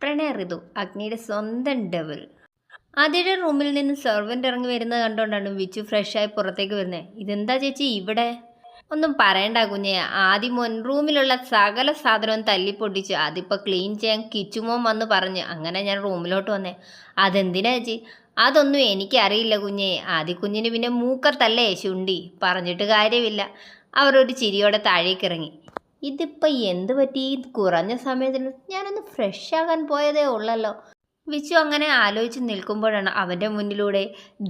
പ്രണയ ഋതു അഗ്നിയുടെ സ്വന്തം ഡബിൾ ആദ്യയുടെ റൂമിൽ നിന്ന് സെർവന്റ് ഇറങ്ങി വരുന്നത് കണ്ടുകൊണ്ടാണ് വിച്ചു ഫ്രഷായി പുറത്തേക്ക് വരുന്നത് ഇതെന്താ ചേച്ചി ഇവിടെ? ഒന്നും പറയണ്ട കുഞ്ഞെ. ആദ്യം മുൻ റൂമിലുള്ള സകല സാധനവും തല്ലിപ്പൊട്ടിച്ചു അതിപ്പോൾ ക്ലീൻ ചെയ്യാൻ കിച്ചുമോൻ വന്ന് പറഞ്ഞു. അങ്ങനെ ഞാൻ റൂമിലോട്ട് വന്നേ. അതെന്തിനാ ചേച്ചി? അതൊന്നും എനിക്കറിയില്ല കുഞ്ഞെ. ആദ്യ കുഞ്ഞിന് പിന്നെ മൂക്കത്തല്ലേ ശുണ്ടി. പറഞ്ഞിട്ട് കാര്യമില്ല. അവർ ഒരു ചിരിയോടെ താഴേക്ക് ഇറങ്ങി ഇതിപ്പോൾ എന്ത് പറ്റി? ഇത് കുറഞ്ഞ സമയത്തിന് ഞാനൊന്ന് ഫ്രഷ് ആകാൻ പോയതേ ഉള്ളല്ലോ. വിച്ചു അങ്ങനെ ആലോചിച്ച് നിൽക്കുമ്പോഴാണ് അവന്റെ മുന്നിലൂടെ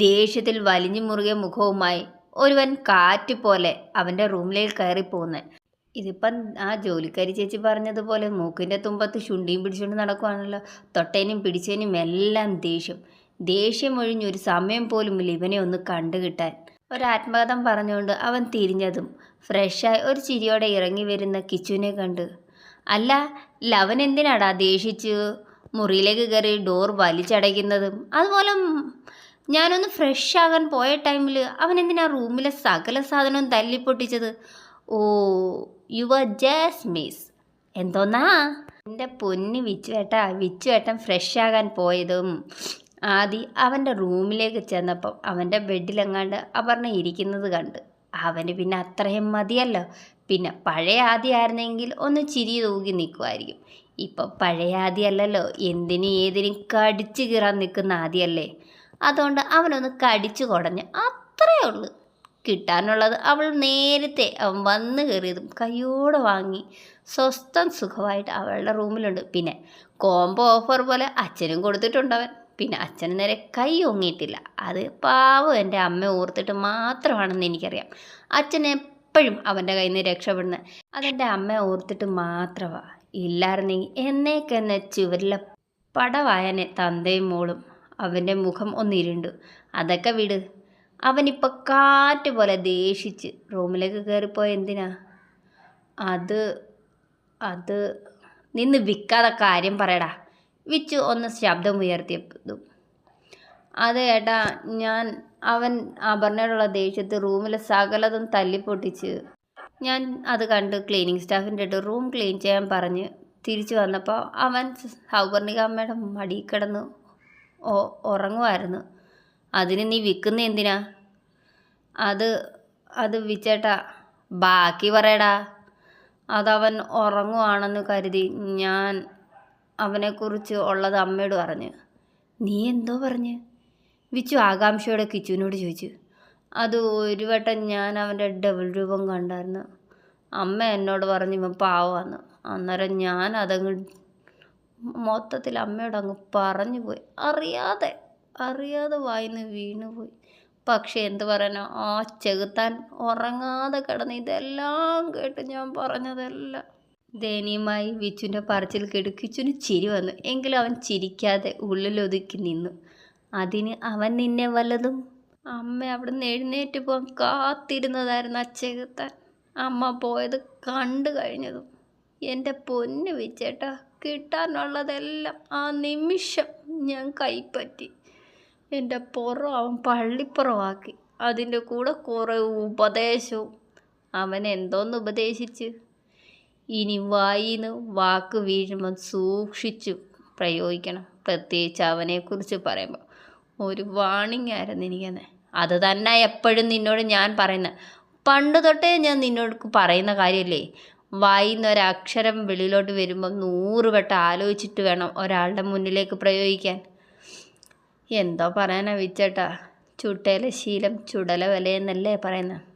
ദേഷ്യത്തിൽ വലിഞ്ഞു മുറുകിയ മുഖവുമായി ഒരുവൻ കാറ്റ് പോലെ അവന്റെ റൂമിലേക്ക് കയറി പോകുന്നത് ഇതിപ്പം ആ ജോലിക്കാരി ചേച്ചി പറഞ്ഞതുപോലെ മൂക്കിന്റെ തുമ്പത്ത് ശുണ്ടിയും പിടിച്ചുകൊണ്ട് നടക്കുവാണല്ലോ. തൊട്ടേനും പിടിച്ചേനും എല്ലാം ദേഷ്യം. ദേഷ്യം ഒഴിഞ്ഞൊരു സമയം പോലുമില്ല ഇവനെ ഒന്ന് കണ്ടുകിട്ടാൻ ഒരാത്മകഥം പറഞ്ഞുകൊണ്ട് അവൻ തിരിഞ്ഞതും ഫ്രഷായി ഒരു ചിരിയോടെ ഇറങ്ങി വരുന്ന കിച്ചുവിനെ കണ്ട്. അല്ല ലവൻ എന്തിനാടാ ദേഷിച്ച് മുറിയിലേക്ക് കയറി ഡോർ വലിച്ചടയ്ക്കുന്നതും? അതുപോലെ ഞാനൊന്ന് ഫ്രഷ് ആകാൻ പോയ ടൈമിൽ അവൻ എന്തിനാ റൂമിലെ സകല സാധനവും തല്ലിപ്പൊട്ടിച്ചത്? Oh you are just miss എന്തോന്നാ? എന്റെ പൊന്ന് വിച്ചുവേട്ട വിച്ചുവേട്ടൻ ഫ്രഷ് ആകാൻ പോയതും ആദി അവന്റെ റൂമിലേക്ക് ചെന്നപ്പം അവന്റെ ബെഡിലെങ്ങാണ്ട് അപർണ ഇരിക്കുന്നത് കണ്ട്. അവന് പിന്നെ അത്രയും മതിയല്ലോ. പിന്നെ പഴയ ആദി ആയിരുന്നെങ്കിൽ ഒന്ന് ചിരി തൂകി നിൽക്കുമായിരിക്കും ഇപ്പം പഴയ ആദ്യമല്ലല്ലോ എന്തിനും ഏതിനും കടിച്ചു കീറാൻ നിൽക്കുന്ന ആദിയല്ലേ അതുകൊണ്ട് അവനൊന്ന് കടിച്ചു കുടഞ്ഞ് അത്രയേ ഉള്ളൂ. കിട്ടാനുള്ളത് അവൾ നേരത്തെ അവൻ വന്ന് കയറിയതും കയ്യോടെ വാങ്ങി. സ്വസ്ഥം സുഖമായിട്ട് അവളുടെ റൂമിലുണ്ട്. പിന്നെ കോംബോ ഓഫർ പോലെ അച്ഛനും കൊടുത്തിട്ടുണ്ടവൻ പിന്നെ അച്ഛന് നേരെ കൈ ഒങ്ങിയിട്ടില്ല അത് പാവം എന്റെ അമ്മ ഓർത്തിട്ട് മാത്രമാണെന്ന് എനിക്കറിയാം. അച്ഛൻ എപ്പോഴും അവന്റെ കയ്യിൽ നിന്ന് രക്ഷപ്പെടുന്നത് അതെന്റെ അമ്മ ഓർത്തിട്ട് മാത്രമാണ് ഇല്ലായിരുന്നെങ്കിൽ എന്നേക്കെന്നെ ചുവരിലെ പടവായനെ തന്തയും മോളും അവന്റെ മുഖം ഒന്നിരുണ്ടു അതൊക്കെ വിട്. അവനിപ്പോൾ കാറ്റ് പോലെ ദേഷിച്ച് റൂമിലേക്ക് കയറിപ്പോയ എന്തിനാ? അത് അത് നിന്ന് വിൽക്കാതെ കാര്യം പറയടാ. വിച്ചു ഒന്ന് ശബ്ദം ഉയർത്തിയതും. അത് ഏട്ടാ ഞാൻ അവൻ അപർണയോടുള്ള ദേഷ്യത്ത് റൂമിലെ സകലതും തല്ലിപ്പൊട്ടിച്ച് ഞാൻ അത് കണ്ട് ക്ലീനിങ് സ്റ്റാഫിന്റെ അടുത്ത് റൂം ക്ലീൻ ചെയ്യാൻ പറഞ്ഞ് തിരിച്ചു വന്നപ്പോൾ അവൻ സൗവർണിക മടിയിൽ കിടന്ന് ഓ- ഉറങ്ങുമായിരുന്നു. അതിന് നീ വിൽക്കുന്ന എന്തിനാ? അത് അത് വിച്ചേട്ടാ ബാക്കി പറയടാ. അതവൻ ഉറങ്ങുവാണെന്ന് കരുതി ഞാൻ അവനെക്കുറിച്ച് ഉള്ളത് അമ്മയോട് പറഞ്ഞു. നീ എന്തോ പറഞ്ഞ്? വിച്ചു ആകാംക്ഷയോടെ കിച്ചുവിനോട് ചോദിച്ചു. അത് ഒരു വട്ടം ഞാൻ അവന്റെ ഡബിൾ രൂപം കണ്ടായിരുന്നു. അമ്മ എന്നോട് പറഞ്ഞു ഇവൻ പാവമാണ്. അന്നേരം ഞാൻ അതങ്ങ് മൊത്തത്തിൽ അമ്മയോട് അങ്ങ് പറഞ്ഞു പോയി. അറിയാതെ അറിയാതെ വായിന്ന് വീണുപോയി പക്ഷേ എന്ത് പറയാനോ ആ ചെകുത്താൻ ഉറങ്ങാതെ കിടന്ന് ഇതെല്ലാം കേട്ട് ഞാൻ പറഞ്ഞതെല്ലാം ദയനീയമായി വിച്ചുവിന്റെ പറച്ചിൽ കേട്ട് കിച്ചുവിന് ചിരി വന്നു. എങ്കിലും അവൻ ചിരിക്കാതെ ഉള്ളിലൊതുക്കി നിന്നു. അതിന് അവൻ നിന്നെ വല്ലതും? അമ്മ അവിടെ നിന്ന് എഴുന്നേറ്റ് പോകാൻ കാത്തിരുന്നതായിരുന്നു അച്ചേകത്താൻ അമ്മ പോയത് കണ്ടു കഴിഞ്ഞതും. എന്റെ പൊന്ന് വിച്ചേട്ടാ കിട്ടാനുള്ളതെല്ലാം ആ നിമിഷം ഞാൻ കൈപ്പറ്റി. എന്റെ പുറം അവൻ പള്ളിപ്പുറമാക്കി. അതിന്റെ കൂടെ കുറേ ഉപദേശവും. അവൻ എന്തോന്ന് ഉപദേശിച്ച്? ഇനി വായിന്ന് വാക്ക് വീഴുമ്പോൾ സൂക്ഷിച്ചു പ്രയോഗിക്കണം. പ്രത്യേകിച്ച് അവനെക്കുറിച്ച് പറയുമ്പോൾ. ഒരു വാണിംഗ് ആയിരുന്നു എനിക്കെന്ന്. അത് തന്നെ എപ്പോഴും നിന്നോട് ഞാൻ പറയുന്നത്. പണ്ട് തൊട്ടേ ഞാൻ നിന്നോട് പറയുന്ന കാര്യമല്ലേ? വായിന്ന് ഒരക്ഷരം വെളിയിലോട്ട് വരുമ്പോൾ നൂറ് വട്ടം ആലോചിച്ചിട്ട് വേണം ഒരാളുടെ മുന്നിലേക്ക് പ്രയോഗിക്കാൻ. എന്തോ പറയാനാ വിച്ചേട്ടാ. ചുട്ടയിലെ ശീലം ചുടല വിലയെന്നല്ലേ പറയുന്നത്.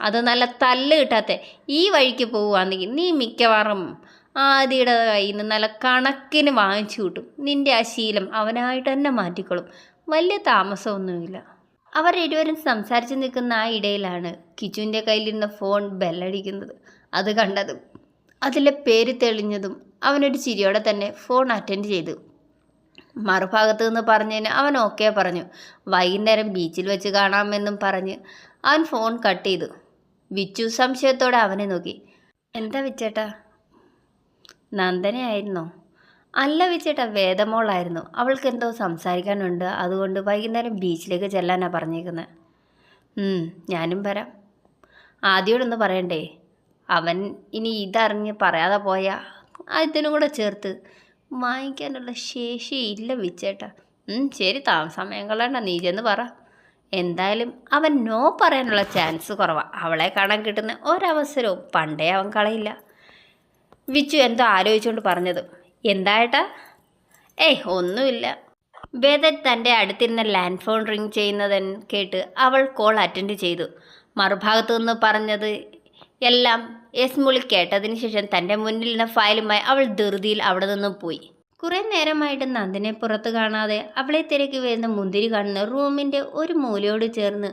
അത് നല്ല തല്ല് കിട്ടാത്ത. ഈ വഴിക്ക് പോവുകയാണെങ്കിൽ നീ മിക്കവാറും ആദിയുടെ കയ്യിൽ നിന്ന് നല്ല കണക്കിന് വാങ്ങിച്ചു കിട്ടും. നിന്റെ ആ ശീലം അവനായിട്ട് തന്നെ മാറ്റിക്കൊള്ളും വലിയ താമസമൊന്നുമില്ല. അവർ ഇരുവരും സംസാരിച്ച് നിൽക്കുന്ന ആ ഇടയിലാണ് കിച്ചുവിന്റെ കയ്യിലിരുന്ന ഫോൺ ബെല്ലടിക്കുന്നത്. അത് കണ്ടതും അതിലെ പേര് തെളിഞ്ഞതും അവനൊരു ചിരിയോടെ തന്നെ ഫോൺ അറ്റൻഡ് ചെയ്തു. മറുഭാഗത്ത് നിന്ന് പറഞ്ഞതിന് അവൻ ഓക്കെ പറഞ്ഞു. വൈകുന്നേരം ബീച്ചിൽ വെച്ച് കാണാമെന്നും പറഞ്ഞ്. അവൻ ഫോൺ കട്ട് ചെയ്തു. വിച്ചു സംശയത്തോടെ അവനെ നോക്കി. എന്താ വിച്ചേട്ടാ? നന്ദനയായിരുന്നോ? അല്ല വിച്ചേട്ടാ വേദമോളായിരുന്നു. അവൾക്ക് എന്തോ സംസാരിക്കാനുണ്ട്. അതുകൊണ്ട് വൈകുന്നേരം ബീച്ചിലേക്ക് ചെല്ലാനാണ് പറഞ്ഞേക്കുന്നത് ഞാനും വരാം. ആദ്യോടൊന്ന് പറയണ്ടേ? അവൻ ഇനി ഇതറിഞ്ഞ് പറയാതെ പോയാ അതിനും കൂടെ ചേർത്ത്. വാങ്ങിക്കാനുള്ള ശേഷി ഇല്ല വിച്ചേട്ടാ ശരി താമസം സമയം നീ ചെന്ന് പറ. എന്തായാലും അവൻ നോ പറയാനുള്ള ചാൻസ് കുറവാണ് അവളെ കാണാൻ കിട്ടുന്ന ഒരവസരവും പണ്ടേ അവൻ കളയില്ല. വിച്ചു എന്തോ ആലോചിച്ചുകൊണ്ട് പറഞ്ഞത്. എന്തായിട്ടാ? ഏയ് ഒന്നുമില്ല. വേദൻ തന്റെ അടുത്തിരുന്ന ലാൻഡ് ഫോൺ റിങ് ചെയ്യുന്നതൻ കേട്ട് അവൾ കോൾ അറ്റൻഡ് ചെയ്തു. മറുഭാഗത്തു നിന്ന് പറഞ്ഞത് എല്ലാം എസ് മുളി കേട്ടതിന് ശേഷം തന്റെ മുന്നിലിരുന്ന ഫയലുമായി അവൾ ധൃതിയിൽ അവിടെ നിന്നും പോയി. കുറേ നേരമായിട്ട് നന്ദിനെ പുറത്ത് കാണാതെ അവളെ തിരക്കി വരുന്ന മുന്തിരി കാണുന്ന റൂമിന്റെ ഒരു മൂലയോട് ചേർന്ന്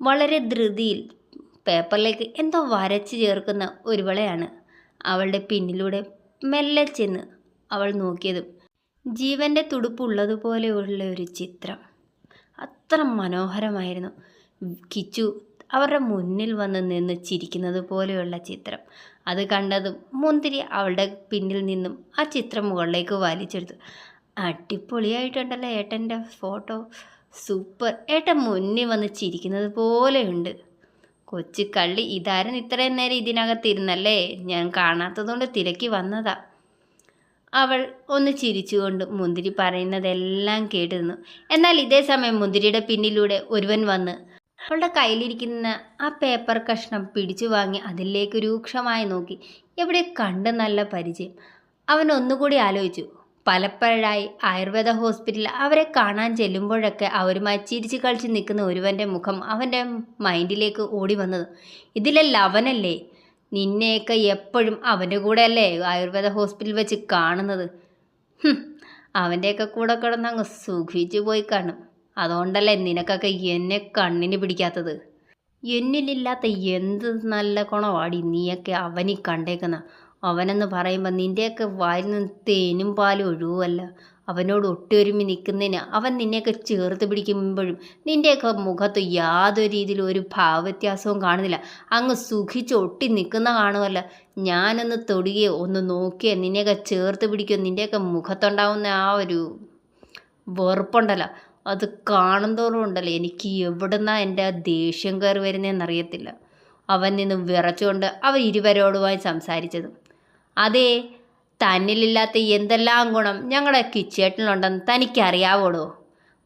വളരെ ധൃതിയിൽ പേപ്പറിലേക്ക് എന്തോ വരച്ച് ചേർക്കുന്ന ഒരുവളെയാണ് അവളുടെ പിന്നിലൂടെ മെല്ലെ ചെന്ന് അവൾ നോക്കിയതും ജീവന്റെ തുടുപ്പുള്ളതുപോലെയുള്ള ഒരു ചിത്രം. അത്ര മനോഹരമായിരുന്നു. കിച്ചു അവരുടെ മുന്നിൽ വന്ന് നിന്ന് ചിരിക്കുന്നത് പോലെയുള്ള ചിത്രം. അത് കണ്ടതും മുന്തിരി അവളുടെ പിന്നിൽ നിന്നും ആ ചിത്രം മുകളിലേക്ക് വലിച്ചെടുത്തു. അടിപൊളിയായിട്ടുണ്ടല്ലോ ഏട്ടന്റെ ഫോട്ടോ. സൂപ്പർ. ഏട്ടൻ മുന്നിൽ വന്ന് ചിരിക്കുന്നത് പോലെയുണ്ട്. കൊച്ചു കള്ളി ഇതാരും ഇത്രയും നേരം ഇതിനകത്തിരുന്നല്ലേ? ഞാൻ കാണാത്തതുകൊണ്ട് തിരക്കി വന്നതാ. അവൾ ഒന്ന് ചിരിച്ചുകൊണ്ട് മുന്തിരി പറയുന്നതെല്ലാം കേട്ടിരുന്നു. എന്നാൽ ഇതേ സമയം മുന്തിരിയുടെ പിന്നിലൂടെ ഒരുവൻ വന്ന് അവളുടെ കയ്യിലിരിക്കുന്ന ആ പേപ്പർ കഷ്ണം പിടിച്ചു വാങ്ങി അതിലേക്ക് രൂക്ഷമായി നോക്കി. എവിടെ കണ്ട് നല്ല പരിചയം. അവൻ ഒന്നുകൂടി ആലോചിച്ചു. പലപ്പോഴായി ആയുർവേദ ഹോസ്പിറ്റലിൽ അവരെ കാണാൻ ചെല്ലുമ്പോഴൊക്കെ അവരുമായി ചിരിച്ചു കളിച്ച് നിൽക്കുന്ന ഒരുവന്റെ മുഖം അവന്റെ മൈൻഡിലേക്ക് ഓടി വന്നത്. ഇതിലല്ല അവനല്ലേ നിന്നെയൊക്കെ എപ്പോഴും അവന്റെ കൂടെ അല്ലേ ആയുർവേദ ഹോസ്പിറ്റലിൽ വെച്ച് കാണുന്നത്? അവന്റെയൊക്കെ കൂടെ കിടന്ന് അങ്ങ് സുഖിച്ചു പോയി കാണും. അതുകൊണ്ടല്ലേ നിനക്കൊക്കെ എന്നെ കണ്ണിന് പിടിക്കാത്തത്? എന്നിലില്ലാത്ത എന്ത് നല്ല കുണവാടി നീയൊക്കെ അവനീ കണ്ടേക്കുന്ന? അവനെന്ന് പറയുമ്പോൾ നിന്റെയൊക്കെ വായിൽ നിന്ന് തേനും പാലും ഒഴുകുമല്ല അവനോട് ഒട്ടിയൊരുമി നിൽക്കുന്നതിന് അവൻ നിന്നെയൊക്കെ ചേർത്ത് പിടിക്കുമ്പോഴും നിന്റെയൊക്കെ മുഖത്ത് യാതൊരു രീതിയിലും ഒരു ഭാവവ്യത്യാസവും കാണുന്നില്ല. അങ്ങ് സുഖിച്ച് ഒട്ടി നിൽക്കുന്ന കാണുമല്ല ഞാനൊന്ന് തൊടുകയോ ഒന്ന് നോക്കിയോ നിന്നെയൊക്കെ ചേർത്ത് പിടിക്കുകയോ നിന്റെയൊക്കെ മുഖത്തുണ്ടാവുന്ന ആ ഒരു വെറുപ്പുണ്ടല്ലോ. അത് കാണുന്തോറും ഉണ്ടല്ലോ. എനിക്ക് എവിടുന്നാ എന്റെ ദേഷ്യം കയറി വരുന്നതെന്നറിയത്തില്ല അവൻ നിന്ന് വിറച്ചുകൊണ്ട് അവർ ഇരുവരോടുമായി സംസാരിച്ചതും. അതേ തന്നിലില്ലാത്ത എന്തെല്ലാം ഗുണം ഞങ്ങളുടെ കിച്ചേട്ടിലുണ്ടെന്ന് തനിക്കറിയാവോടോ?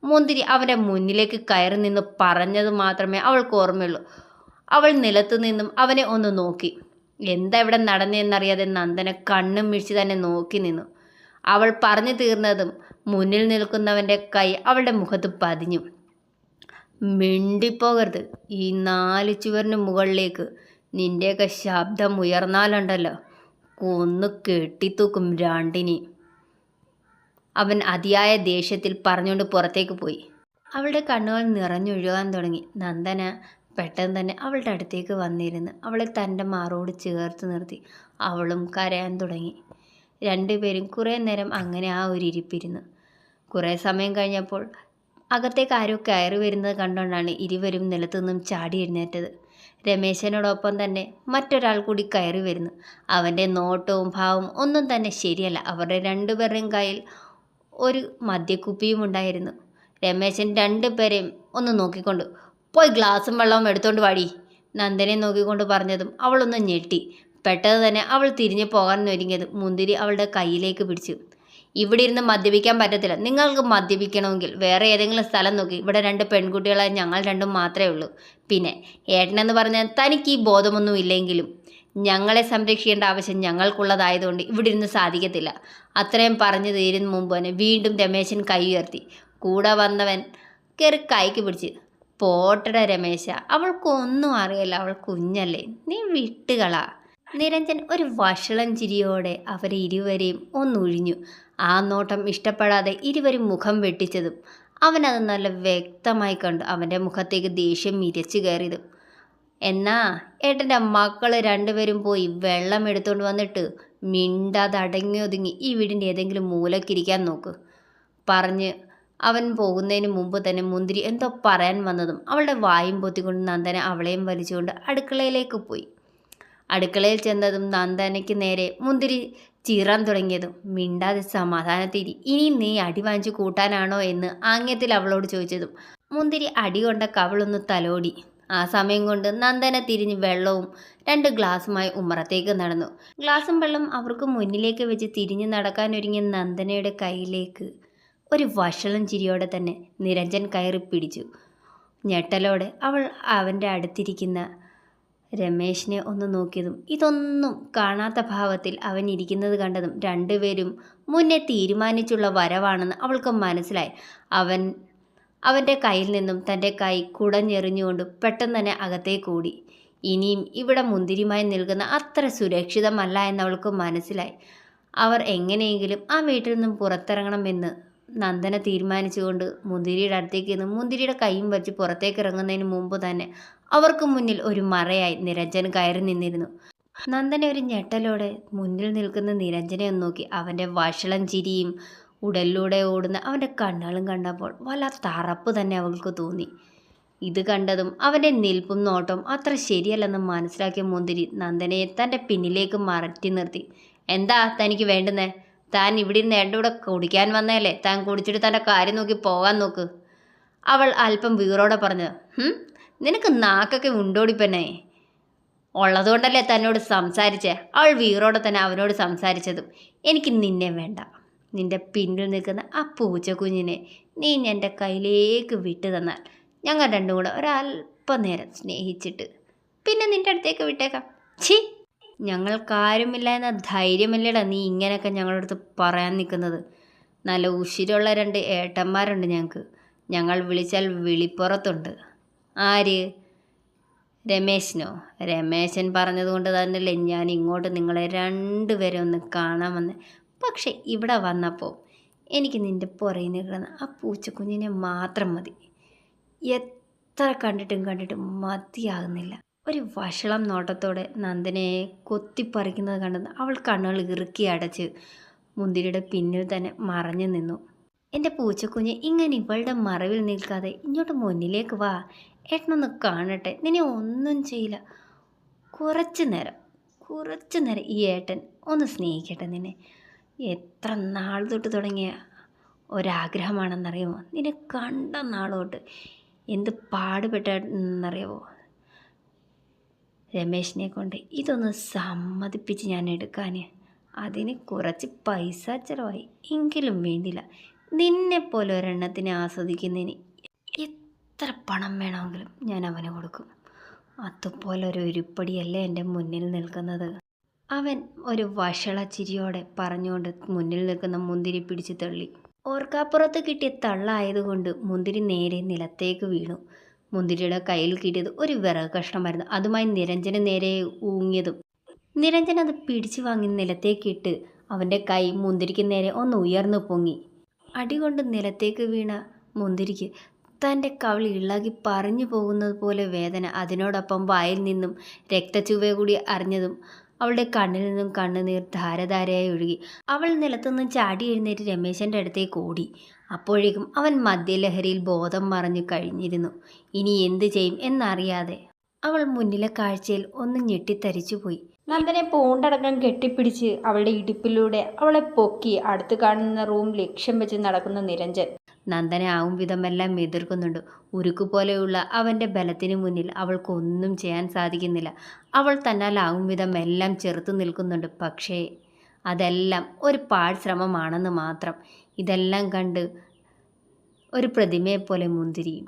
മുന്തിരി അവന്റെ മുന്നിലേക്ക് കയറി നിന്ന് പറഞ്ഞത് മാത്രമേ അവൾക്ക് ഓർമ്മയുള്ളൂ. അവൾ നിലത്തു നിന്നും അവനെ ഒന്ന് നോക്കി. എന്താ ഇവിടെ നടന്നതെന്നറിയാതെ നന്ദന കണ്ണും മിഴിച്ച് തന്നെ നോക്കി നിന്നു. അവൾ പറഞ്ഞു തീർന്നതും മുന്നിൽ നിൽക്കുന്നവന്റെ കൈ അവളുടെ മുഖത്ത് പതിഞ്ഞു. മിണ്ടിപ്പോകരുത്. ഈ നാല് ചുവരിന് മുകളിലേക്ക് നിന്റെയൊക്കെ ശബ്ദം ഉയർന്നാലുണ്ടല്ലോ. കൊന്നു കെട്ടിത്തൂക്കും രണ്ടിനി. അവൻ അതിയായ ദേഷ്യത്തിൽ പറഞ്ഞുകൊണ്ട് പുറത്തേക്ക് പോയി. അവളുടെ കണ്ണുകൾ നിറഞ്ഞൊഴുകാൻ തുടങ്ങി. നന്ദന പെട്ടെന്ന് തന്നെ അവളുടെ അടുത്തേക്ക് വന്നിരുന്ന് അവളെ തന്റെ മാറോട് ചേർത്ത് നിർത്തി. അവളും കരയാൻ തുടങ്ങി. രണ്ടുപേരും കുറേ നേരം അങ്ങനെ ആ ഒരു ഇരിപ്പിരുന്നു. കുറേ സമയം കഴിഞ്ഞപ്പോൾ അകത്തേക്ക് ആരോ കയറി വരുന്നത് കണ്ടുകൊണ്ടാണ് ഇരുവരും നിലത്തു നിന്നും ചാടി എഴുന്നേറ്റത്. രമേശനോടൊപ്പം തന്നെ മറ്റൊരാൾ കൂടി കയറി വരുന്നു. അവന്റെ നോട്ടവും ഭാവവും ഒന്നും തന്നെ ശരിയല്ല. അവരുടെ രണ്ടുപേരുടെയും കയ്യിൽ ഒരു മദ്യക്കുപ്പിയും ഉണ്ടായിരുന്നു. രമേശൻ രണ്ടുപേരെയും ഒന്ന് നോക്കിക്കൊണ്ട് പോയി ഗ്ലാസും വെള്ളവും എടുത്തോണ്ട് വാടി. നന്ദനെ നോക്കിക്കൊണ്ട് പറഞ്ഞതും അവളൊന്ന് ഞെട്ടി. പെട്ടെന്ന് തന്നെ അവൾ തിരിഞ്ഞു പോകാൻ ഒരുങ്ങിയത് മുന്തിരി അവളുടെ കയ്യിലേക്ക് പിടിച്ചു. ഇവിടെ ഇരുന്ന് മദ്യപിക്കാൻ പറ്റത്തില്ല. നിങ്ങൾക്ക് മദ്യപിക്കണമെങ്കിൽ വേറെ ഏതെങ്കിലും സ്ഥലം നോക്കി. ഇവിടെ രണ്ട് പെൺകുട്ടികളെ ഞങ്ങൾ രണ്ടും മാത്രമേ ഉള്ളൂ. പിന്നെ ഏട്ടനെന്ന് പറഞ്ഞാൽ തനിക്ക് ഈ ബോധമൊന്നും ഇല്ലെങ്കിലും ഞങ്ങളെ സംരക്ഷിക്കേണ്ട ആവശ്യം ഞങ്ങൾക്കുള്ളതായതുകൊണ്ട് ഇവിടെ ഇരുന്ന് സാധിക്കത്തില്ല. അത്രയും പറഞ്ഞു തീരുന്ന മുമ്പ് തന്നെ വീണ്ടും രമേശൻ കൈ ഉയർത്തി. കൂടെ വന്നവൻ കയറി കൈക്ക് പിടിച്ച് പോട്ടട രമേശ അവൾക്കൊന്നും അറിയില്ല. അവൾ കുഞ്ഞല്ലേ. നീ വിട്ടുകളാ. നിരഞ്ജൻ ഒരു വഷളം ചിരിയോടെ അവരെ ഇരുവരെയും ഒന്നൊഴിഞ്ഞു. ആ നോട്ടം ഇഷ്ടപ്പെടാതെ ഇരുവരും മുഖം വെട്ടിച്ചതും അവനത് നല്ല വ്യക്തമായി കണ്ടു. അവന്റെ മുഖത്തേക്ക് ദേഷ്യം മിരച്ചു കയറിയതും. എന്നാ ഏട്ടന്റെ മക്കൾ രണ്ടുപേരും പോയി വെള്ളം എടുത്തുകൊണ്ട് വന്നിട്ട് മിണ്ടാതെ അടങ്ങി ഒതുങ്ങി ഈ വീടിന്റെ ഏതെങ്കിലും മൂലക്കിരിക്കാൻ നോക്ക്. പറഞ്ഞ് അവൻ പോകുന്നതിന് മുമ്പ് തന്നെ മുന്തിരി എന്തോ പറയാൻ വന്നതും അവളുടെ വായും പൊത്തിക്കൊണ്ട് നന്ദന അവളെയും വലിച്ചുകൊണ്ട് അടുക്കളയിലേക്ക് പോയി. അടുക്കളയിൽ ചെന്നതും നന്ദനയ്ക്ക് നേരെ മുന്തിരി ചീറാൻ തുടങ്ങിയതും മിണ്ടാതെ സമാധാനത്തിരി ഇനി നീ അടി വാങ്ങിച്ചു കൂട്ടാനാണോ? എന്ന് ആംഗ്യത്തിൽ അവളോട് ചോദിച്ചതും മുന്തിരി അടി കൊണ്ട കവളൊന്ന് തലോടി. ആ സമയം കൊണ്ട് നന്ദന തിരിഞ്ഞ് വെള്ളവും രണ്ട് ഗ്ലാസുമായി ഉമ്മറത്തേക്ക് നടന്നു. ഗ്ലാസും വെള്ളം അവർക്ക് മുന്നിലേക്ക് വെച്ച് തിരിഞ്ഞ് നടക്കാനൊരുങ്ങിയ നന്ദനയുടെ കയ്യിലേക്ക് ഒരു വഷളം ചിരിയോടെ തന്നെ നിരഞ്ജൻ കയറി പിടിച്ചു. ഞെട്ടലോടെ അവൾ അവന്റെ അടുത്തിരിക്കുന്ന രമേശിനെ ഒന്ന് നോക്കിയതും ഇതൊന്നും കാണാത്ത ഭാവത്തിൽ അവൻ ഇരിക്കുന്നത് കണ്ടതും രണ്ടുപേരും മുന്നേ തീരുമാനിച്ചുള്ള വരവാണെന്ന് അവൾക്ക് മനസ്സിലായി. അവൻ അവന്റെ കയ്യിൽ നിന്നും തന്റെ കൈ കുടഞ്ഞെറിഞ്ഞുകൊണ്ട് പെട്ടെന്ന് തന്നെ അകത്തേക്ക് ഓടി. ഇനിയും ഇവിടെ മുന്തിരിമായി നിൽക്കുന്ന അത്ര സുരക്ഷിതമല്ല എന്നവൾക്ക് മനസ്സിലായി. അവർ എങ്ങനെയെങ്കിലും ആ വീട്ടിൽ നിന്നും പുറത്തിറങ്ങണമെന്ന് നന്ദന തീരുമാനിച്ചുകൊണ്ട് മുന്തിരിയുടെ അടുത്തേക്ക് നിന്ന് മുന്തിരിയുടെ കൈയും വച്ച് പുറത്തേക്ക് ഇറങ്ങുന്നതിന് മുമ്പ് തന്നെ അവർക്ക് മുന്നിൽ ഒരു മറയായി നിരഞ്ജൻ കയറി നിന്നിരുന്നു. നന്ദന ഒരു ഞെട്ടലോടെ മുന്നിൽ നിൽക്കുന്ന നിരഞ്ജനെ ഒന്ന് നോക്കി അവന്റെ വഷളം ചിരിയും ഉടലിലൂടെ ഓടുന്ന അവന്റെ കണ്ണുകളും കണ്ടപ്പോൾ വല്ലാത്ത അറപ്പ് തന്നെ അവൾക്ക് തോന്നി. ഇത് കണ്ടതും അവന്റെ നിൽപ്പും നോട്ടം അത്ര ശരിയല്ലെന്ന് മനസ്സിലാക്കിയ മുന്തിരി നന്ദനയെ തന്റെ പിന്നിലേക്ക് മററ്റി നിർത്തി. എന്താ തനിക്ക് വേണ്ടുന്നേ? താൻ ഇവിടെ നിന്ന് എന്റെ കൂടെ കുടിക്കാൻ വന്നതല്ലേ? താൻ കുടിച്ചിട്ട് തന്റെ കാര്യം നോക്കി പോകാൻ നോക്ക്. അവൾ അല്പം വീറോടെ പറഞ്ഞു "ഹും, നിനക്ക് നാക്കൊക്കെ ഉണ്ടോടിപ്പന്നെ ഉള്ളതുകൊണ്ടല്ലേ തന്നോട് സംസാരിച്ച്? അവൾ വീറോടെ തന്നെ അവനോട് സംസാരിച്ചതും എനിക്ക് നിന്നെ വേണ്ട. നിന്റെ പിന്നിൽ നിൽക്കുന്ന ആ പൂച്ചക്കുഞ്ഞിനെ നീ എന്റെ കയ്യിലേക്ക് വിട്ടു തന്നാൽ ഞങ്ങൾ രണ്ടും കൂടെ ഒരല്പനേരം സ്നേഹിച്ചിട്ട് പിന്നെ നിന്റെ അടുത്തേക്ക് വിട്ടേക്കാം. ഛീ ഞങ്ങൾക്കാരുമില്ല എന്ന ധൈര്യമല്ലേടാ നീ ഇങ്ങനെയൊക്കെ ഞങ്ങളുടെ അടുത്ത് പറയാൻ നിൽക്കുന്നത്. നല്ല ഉശിരുള്ള രണ്ട് ഏട്ടന്മാരുണ്ട് ഞങ്ങൾക്ക്. ഞങ്ങൾ വിളിച്ചാൽ വിളിപ്പുറത്തുണ്ട്. ആര്? രമേശനോ? രമേശൻ പറഞ്ഞതുകൊണ്ട് തന്നെയല്ലേ ഞാൻ ഇങ്ങോട്ട് നിങ്ങളെ രണ്ടുപേരെ ഒന്ന് കാണാൻ വന്ന്. പക്ഷേ ഇവിടെ വന്നപ്പോൾ എനിക്ക് നിന്റെ പുറയിൽ നിൽക്കുന്ന ആ പൂച്ചക്കുഞ്ഞിനെ മാത്രം മതി. എത്ര കണ്ടിട്ടും കണ്ടിട്ടും മതിയാകുന്നില്ല. ഒരു വഷളം നോട്ടത്തോടെ നന്ദനയെ കൊത്തിപ്പറിക്കുന്നത് കണ്ടെന്ന് അവൾ കണ്ണുകൾ ഇറുക്കി അടച്ച് മുന്തിരിയുടെ പിന്നിൽ തന്നെ മറഞ്ഞു നിന്നു. എന്റെ പൂച്ചക്കുഞ്ഞ് ഇങ്ങനെ ഇവളുടെ മറവിൽ നിൽക്കാതെ ഇങ്ങോട്ട് മുന്നിലേക്ക് വാ. ഏട്ടനൊന്ന് കാണട്ടെ. നിന്നെ ഒന്നും ചെയ്യില്ല. കുറച്ച് നേരം കുറച്ച് നേരം ഈ ഏട്ടൻ ഒന്ന് സ്നേഹിക്കട്ടെ നിന്നെ. എത്ര നാൾ തൊട്ട് തുടങ്ങിയ ഒരാഗ്രഹമാണെന്നറിയുമോ? നിന്നെ കണ്ട നാളോട്ട് എന്ത് പാടുപെട്ടെന്നറിയാമോ രമേശിനെ കൊണ്ട് ഇതൊന്ന് സമ്മതിപ്പിച്ച് ഞാൻ എടുക്കാൻ അതിന് കുറച്ച് പൈസ ചിലവായി. എങ്കിലും വേണ്ടില്ല. നിന്നെപ്പോലെ ഒരെണ്ണത്തിനെ ആസ്വദിക്കുന്നതിന് എത്ര പണം വേണമെങ്കിലും ഞാൻ അവന് കൊടുക്കും. അതുപോലെ ഒരു ഉരുപ്പടിയല്ലേ എന്റെ മുന്നിൽ നിൽക്കുന്നത്. അവൻ ഒരു വഷള ചിരിയോടെ പറഞ്ഞുകൊണ്ട് മുന്നിൽ നിൽക്കുന്ന മുന്തിരി പിടിച്ച് തള്ളി. ഓർക്കാപ്പുറത്ത് കിട്ടിയ തള്ളായതുകൊണ്ട് മുന്തിരി നേരെ നിലത്തേക്ക് വീണു. മുന്തിരിയുടെ കയ്യിൽ കിട്ടിയത് ഒരു വിറക് കഷ്ണമായിരുന്നു. അതുമായി നിരഞ്ജന നേരെ ഊങ്ങിയതും നിരഞ്ജൻ അത് പിടിച്ചു വാങ്ങി നിലത്തേക്കിട്ട് അവന്റെ കൈ മുന്തിരിക്ക് നേരെ ഒന്ന് ഉയർന്നു പൊങ്ങി. അടികൊണ്ട് നിലത്തേക്ക് വീണ മുന്തിരിക്ക് തന്റെ കവിളി ഇളകി പറഞ്ഞു പോകുന്നത് പോലെ വേദന അതിനോടൊപ്പം വായിൽ നിന്നും രക്തച്ചുവ കൂടി അറിഞ്ഞതും അവളുടെ കണ്ണിൽ നിന്നും കണ്ണുനീർ ധാരധാരയായി ഒഴുകി. അവൾ നിലത്തുനിന്നും ചാടി എഴുന്നേറ്റ് രമേശന്റെ അടുത്തേക്ക് ഓടി. അപ്പോഴേക്കും അവൻ മദ്യലഹരിയിൽ ബോധം മറഞ്ഞു കഴിഞ്ഞിരുന്നു. ഇനി എന്തു ചെയ്യും എന്നറിയാതെ അവൾ മുന്നിലെ കാഴ്ചയിൽ ഒന്ന് ഞെട്ടിത്തരിച്ചുപോയി. നന്ദനെ പൂണ്ടടക്കം കെട്ടിപ്പിടിച്ച് അവളുടെ ഇടുപ്പിലൂടെ അവളെ പൊക്കി അടുത്ത് കാണുന്ന റൂം ലക്ഷ്യം വെച്ച് നടക്കുന്ന നിരഞ്ജൻ. നന്ദനെ ആവും വിധമെല്ലാം എതിർക്കുന്നുണ്ട്. ഉരുക്കു പോലെയുള്ള അവന്റെ ബലത്തിന് മുന്നിൽ അവൾക്കൊന്നും ചെയ്യാൻ സാധിക്കുന്നില്ല. അവൾ തന്നാലാവും വിധമെല്ലാം ചെറുത്തു നിൽക്കുന്നുണ്ട്. പക്ഷേ അതെല്ലാം ഒരു പാഴ്ശ്രമമാണെന്ന് മാത്രം. ഇതെല്ലാം കണ്ട് ഒരു പ്രതിമയെപ്പോലെ മുന്തിരിയും